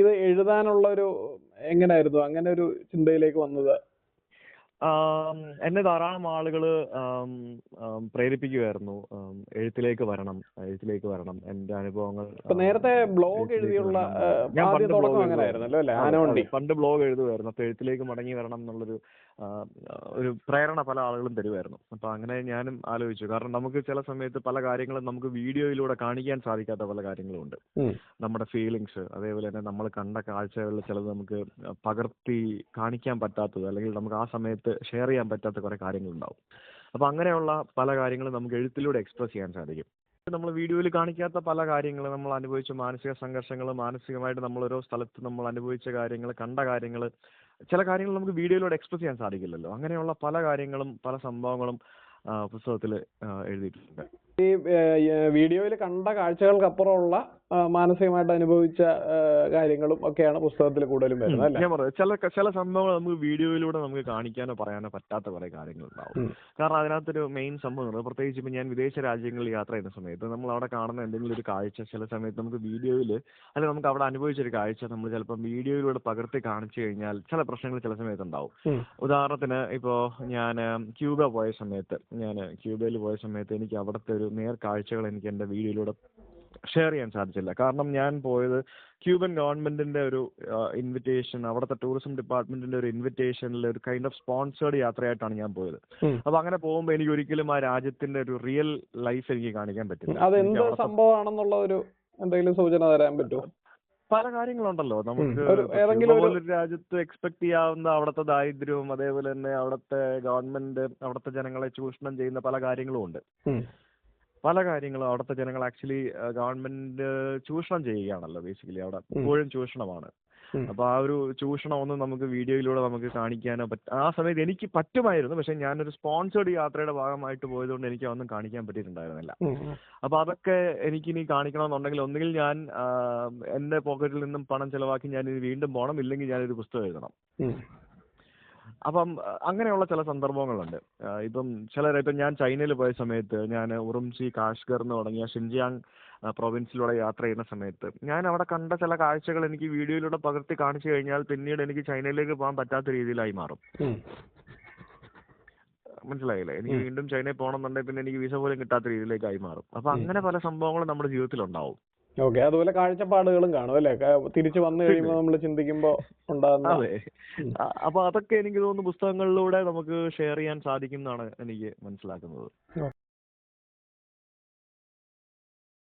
ഇത് എഴുതാനുള്ള ഒരു എങ്ങനെയായിരുന്നു അങ്ങനെ ഒരു ചിന്തയിലേക്ക് വന്നത്? എന്നെ ധാരാളം ആളുകൾ പ്രേരിപ്പിക്കുമായിരുന്നു എഴുത്തിലേക്ക് വരണം എഴുത്തിലേക്ക് വരണം. എന്റെ അനുഭവങ്ങൾ നേരത്തെ ബ്ലോഗ് എഴുതിയുള്ള ഞാൻ പണ്ട് അതെ. പണ്ട് ബ്ലോഗ് എഴുതുമായിരുന്നു. അപ്പൊ എഴുത്തിലേക്ക് മടങ്ങി വരണം എന്നുള്ളൊരു ഒരു പ്രേരണ പല ആളുകളും തരുമായിരുന്നു അപ്പൊ അങ്ങനെ ഞാനും ആലോചിച്ചു. കാരണം നമുക്ക് ചില സമയത്ത് പല കാര്യങ്ങളും നമുക്ക് വീഡിയോയിലൂടെ കാണിക്കാൻ സാധിക്കാത്ത പല കാര്യങ്ങളും ഉണ്ട്. നമ്മുടെ ഫീലിങ്സ് അതേപോലെ തന്നെ നമ്മൾ കണ്ട കാഴ്ചകളിൽ ചിലത് നമുക്ക് പകർത്തി കാണിക്കാൻ പറ്റാത്തത് അല്ലെങ്കിൽ നമുക്ക് ആ സമയത്ത് ഷെയർ ചെയ്യാൻ പറ്റാത്ത കുറെ കാര്യങ്ങളുണ്ടാവും. അപ്പൊ അങ്ങനെയുള്ള പല കാര്യങ്ങളും നമുക്ക് എഴുത്തിലൂടെ എക്സ്പ്രസ് ചെയ്യാൻ സാധിക്കും. നമ്മൾ വീഡിയോയിൽ കാണിക്കാത്ത പല കാര്യങ്ങളും നമ്മൾ അനുഭവിച്ച. മാനസിക സംഘർഷങ്ങൾ മാനസികമായിട്ട് നമ്മൾ ഓരോ സ്ഥലത്ത് നമ്മൾ അനുഭവിച്ച കാര്യങ്ങൾ കണ്ട കാര്യങ്ങൾ ചില കാര്യങ്ങൾ നമുക്ക് വീഡിയോയിലൂടെ എക്സ്പ്രസ് ചെയ്യാൻ സാധിക്കില്ലല്ലോ. അങ്ങനെയുള്ള പല കാര്യങ്ങളും പല സംഭവങ്ങളും പുസ്തകത്തിൽ എഴുതിയിട്ടുണ്ട്. ഈ വീഡിയോയിൽ കണ്ട കാഴ്ചകൾക്കപ്പുറമുള്ള മാനസികമായിട്ട് അനുഭവിച്ച കാര്യങ്ങളും ഒക്കെയാണ് പുസ്തകത്തിൽ കൂടുതലും വരുന്നത് അല്ലേ? ഞാൻ പറയാം. ചില ചില സംഭവങ്ങൾ നമുക്ക് വീഡിയോയിലൂടെ നമുക്ക് കാണിക്കാനോ പറയാനോ പറ്റാത്ത കുറെ കാര്യങ്ങൾ ഉണ്ടാവും കാരണം അതിനകത്തൊരു മെയിൻ സംഭവം ഉണ്ട്. പ്രത്യേകിച്ച് ഇപ്പം ഞാൻ വിദേശ രാജ്യങ്ങളിൽ യാത്ര ചെയ്യുന്ന സമയത്ത് നമ്മൾ അവിടെ കാണുന്ന എന്തെങ്കിലും ഒരു കാഴ്ച ചില സമയത്ത് നമുക്ക് വീഡിയോയിൽ അല്ലെങ്കിൽ നമുക്ക് അവിടെ അനുഭവിച്ച ഒരു കാഴ്ച നമ്മൾ ചിലപ്പോൾ വീഡിയോയിലൂടെ പകർത്തി കാണിച്ചു കഴിഞ്ഞാൽ ചില പ്രശ്നങ്ങൾ ചില സമയത്ത് ഉണ്ടാവും. ഉദാഹരണത്തിന് ഇപ്പോ ഞാൻ ക്യൂബ പോയ സമയത്ത് ഞാൻ ക്യൂബയിൽ പോയ സമയത്ത് എനിക്ക് അവിടുത്തെ ഒരു നേർ കാഴ്ചകൾ എനിക്ക് എന്റെ വീഡിയോയിലൂടെ ഷെയർ ചെയ്യാൻ സാധിച്ചില്ല. കാരണം ഞാൻ പോയത് ക്യൂബൻ ഗവൺമെന്റിന്റെ ഒരു ഇൻവിറ്റേഷൻ അവിടുത്തെ ടൂറിസം ഡിപ്പാർട്ട്മെന്റിന്റെ ഒരു ഇൻവിറ്റേഷനിൽ ഒരു കൈൻഡ് ഓഫ് സ്പോൺസേർഡ് യാത്രയായിട്ടാണ് ഞാൻ പോയത്. അപ്പൊ അങ്ങനെ പോകുമ്പോൾ എനിക്ക് ഒരിക്കലും ആ രാജ്യത്തിന്റെ ഒരു റിയൽ ലൈഫ് എനിക്ക് കാണിക്കാൻ പറ്റില്ല. അതെന്ത് സംഭവമാണെന്നുള്ള ഒരു എന്തെങ്കിലും സൂചന തരാൻ പറ്റുമോ? പല കാര്യങ്ങളുണ്ടല്ലോ. നമുക്ക് ഒരു രാജ്യത്ത് എക്സ്പെക്ട് ചെയ്യാവുന്ന അവിടുത്തെ ദാരിദ്ര്യവും അതേപോലെ തന്നെ അവിടുത്തെ ഗവൺമെന്റ് അവിടുത്തെ ജനങ്ങളെ ചൂഷണം ചെയ്യുന്ന പല കാര്യങ്ങളും ഉണ്ട്. പല കാര്യങ്ങളും അവിടുത്തെ ജനങ്ങൾ ആക്ച്വലി ഗവൺമെന്റ് ചൂഷണം ചെയ്യുകയാണല്ലോ ബേസിക്കലി അവിടെ. എപ്പോഴും ചൂഷണമാണ്. അപ്പൊ ആ ഒരു ചൂഷണം ഒന്നും നമുക്ക് വീഡിയോയിലൂടെ നമുക്ക് കാണിക്കാനോ പറ്റ ആ സമയത്ത് എനിക്ക് പറ്റുമായിരുന്നു പക്ഷെ ഞാനൊരു സ്പോൺസേർഡ് യാത്രയുടെ ഭാഗമായിട്ട് പോയതുകൊണ്ട് എനിക്ക് ഒന്നും കാണിക്കാൻ പറ്റിയിട്ടുണ്ടായിരുന്നില്ല. അപ്പൊ അതൊക്കെ എനിക്ക് ഇനി കാണിക്കണമെന്നുണ്ടെങ്കിൽ ഒന്നുകിൽ ഞാൻ എന്റെ പോക്കറ്റിൽ നിന്നും പണം ചെലവാക്കി ഞാൻ ഇത് വീണ്ടും പോകണം ഇല്ലെങ്കിൽ ഞാനൊരു പുസ്തകം എഴുതണം. അപ്പം അങ്ങനെയുള്ള ചില സന്ദർഭങ്ങളുണ്ട്. ഇപ്പം ചില ഇപ്പം ഞാൻ ചൈനയിൽ പോയ സമയത്ത് ഞാൻ ഉറുംസി കാഷ്ഗർ എന്ന് തുടങ്ങിയ ഷിൻജിയാങ് പ്രൊവിൻസിലൂടെ യാത്ര ചെയ്യുന്ന സമയത്ത് ഞാൻ അവിടെ കണ്ട ചില കാഴ്ചകൾ എനിക്ക് വീഡിയോയിലൂടെ പകർത്തി കാണിച്ചു കഴിഞ്ഞാൽ പിന്നീട് എനിക്ക് ചൈനയിലേക്ക് പോകാൻ പറ്റാത്ത രീതിയിലായി മാറും. മനസ്സിലായില്ലേ? എനിക്ക് വീണ്ടും ചൈനയിൽ പോകണമെന്നുണ്ടെങ്കിൽ പിന്നെ എനിക്ക് വിസ പോലും കിട്ടാത്ത രീതിയിലേക്കായി മാറും. അപ്പൊ അങ്ങനെ പല സംഭവങ്ങളും നമ്മുടെ ജീവിതത്തിൽ ഉണ്ടാവും ഓക്കെ അതുപോലെ കാഴ്ചപ്പാടുകളും കാണും അല്ലെ? തിരിച്ചു വന്നു കഴിയുമ്പോൾ നമ്മൾ ചിന്തിക്കുമ്പോ ഉണ്ടാകുന്ന അതെ. അപ്പൊ അതൊക്കെ എനിക്ക് തോന്നുന്നു പുസ്തകങ്ങളിലൂടെ നമുക്ക് ഷെയർ ചെയ്യാൻ സാധിക്കും എന്നാണ് എനിക്ക് മനസ്സിലാക്കുന്നത്.